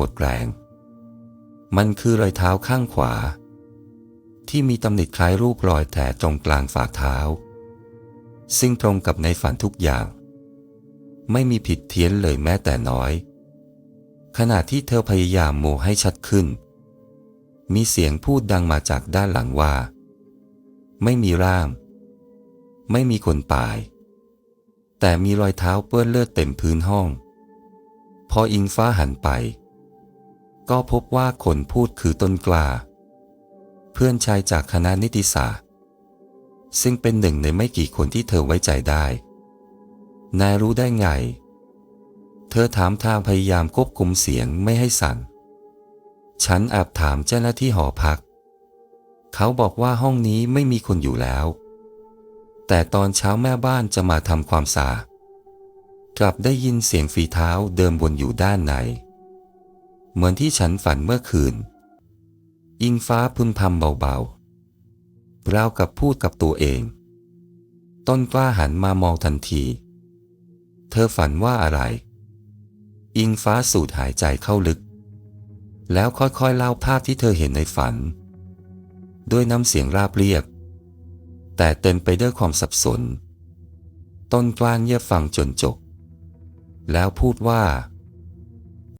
หมดแรง มันคือรอยเท้าข้างขวา ที่มีตำหนิคล้ายรูปรอยแผลตรงกลางฝ่าเท้า ซึ่งตรงกับในฝันทุกอย่าง ไม่มีผิดเพี้ยนเลยแม้แต่น้อย ขณะที่เธอพยายามโมให้ชัดขึ้น มีเสียงพูดดังมาจากด้านหลังว่า ไม่มีร่าง ไม่มีคนตายแต่มีรอยเท้าเปื้อนเลือดเต็มพื้นห้อง พออิงฟ้าหันไป ก็พบว่าคนพูดคือต้นกลา เพื่อนชายจากคณะนิติศาสตร์ ซึ่งเป็นหนึ่งในไม่กี่คนที่เธอไว้ใจได้ นายรู้ได้ไง เธอถามทางพยายามควบคุมเสียงไม่ให้สั่น ฉันแอบถามเจ้าหน้าที่หอพัก เขาบอกว่าห้องนี้ไม่มีคนอยู่แล้ว แต่ตอนเช้าแม่บ้านจะมาทำความสะอาดกลับได้ยินเสียงฝีเท้าเดิมวนอยู่ด้านใน เหมือนที่ฉันฝันเมื่อคืน อิงฟ้าพึมพำเบาๆราวกับพูดกับตัวเอง ต้นกล้าหันมามองทันที เธอฝันว่าอะไร อิงฟ้าสูดหายใจเข้าลึก แล้วค่อยๆเล่าภาพที่เธอเห็นในฝัน ด้วยน้ำเสียงราบเรียบ แต่เต็มไปด้วยความสับสน ต้นกล้าเงียบฟังจนจบ แล้วพูดว่า